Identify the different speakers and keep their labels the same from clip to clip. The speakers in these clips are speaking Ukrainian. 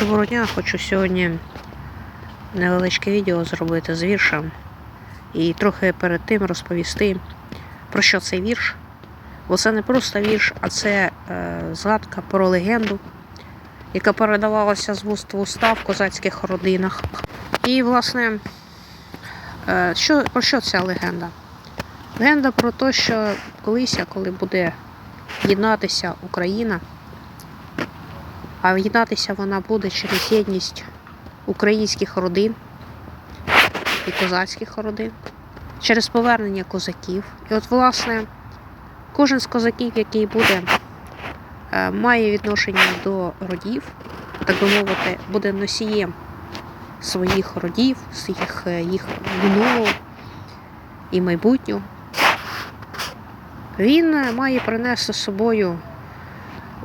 Speaker 1: Доброго дня, хочу сьогодні невеличке відео зробити з віршем і трохи перед тим розповісти, про що цей вірш. Бо це не просто вірш, а це е, згадка про легенду, яка передавалася з вуст в уста в козацьких родинах. І, власне, е, що, про що ця легенда? Легенда про те, що колись, коли буде єднатися Україна, а єднатися вона буде через єдність українських родин і козацьких родин, через повернення козаків. І от, власне, кожен з козаків, який буде, е, має відношення до родів, так би мовити, буде носієм своїх родів, своїх е, їх минулого і майбутнього. Він е, має принести з собою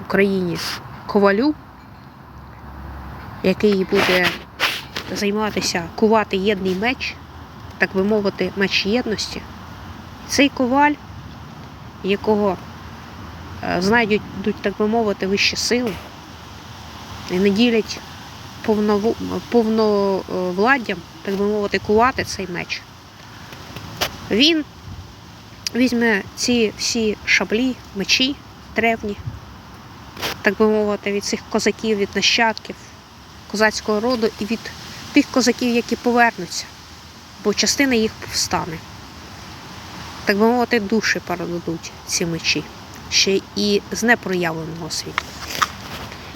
Speaker 1: Україні ковалю, який буде займатися кувати єдний меч, так би мовити, меч єдності. Цей коваль, якого е, знайдуть, так би мовити, вищі сили, і не ділять повновладдям, так би мовити, кувати цей меч. Він візьме ці всі шаблі, мечі древні, так би мовити, від цих козаків, від нащадків козацького роду і від тих козаків, які повернуться, бо частина їх повстане. Так би мовити, душі передадуть ці мечі, ще і з непроявленого світу.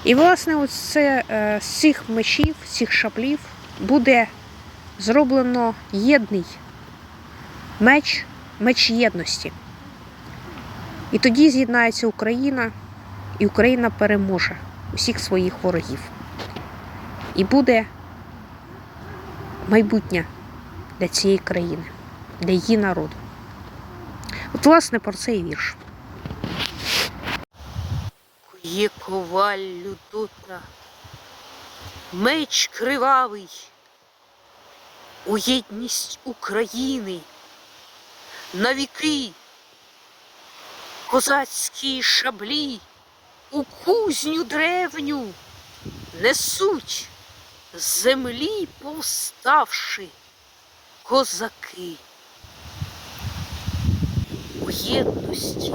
Speaker 1: І, власне, ось це, е, з цих мечів, з цих шаблів буде зроблено єдний меч, меч єдності. І тоді з'єднається Україна, і Україна переможе усіх своїх ворогів. І буде майбутнє для цієї країни, для її народу. От, власне, про це і вірш. Є коваль людотна, меч кривавий, у єдність України, на віки козацькі шаблі у кузню древню несуть з землі повставши козаки. У єдності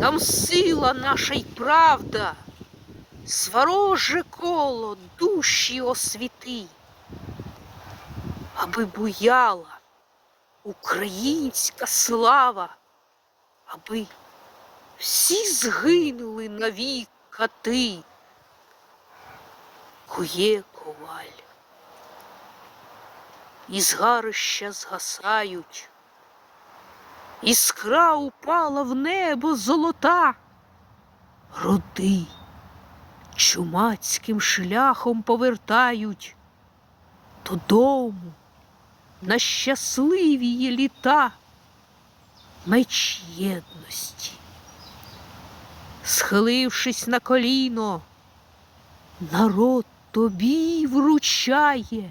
Speaker 1: там сила наша й правда, свороже коло душі освіти, аби буяла українська слава, аби всі згинули навік кати. Кує коваль. І згарища згасають, іскра упала в небо золота. Роди чумацьким шляхом повертають додому на щасливі літа меч єдності. Схилившись на коліно, народ тобі вручає,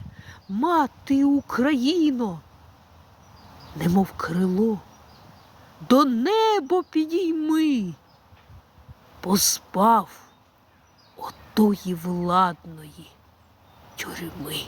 Speaker 1: мати Україно, немов крило, до неба підійми, позбав отої владної тюрми.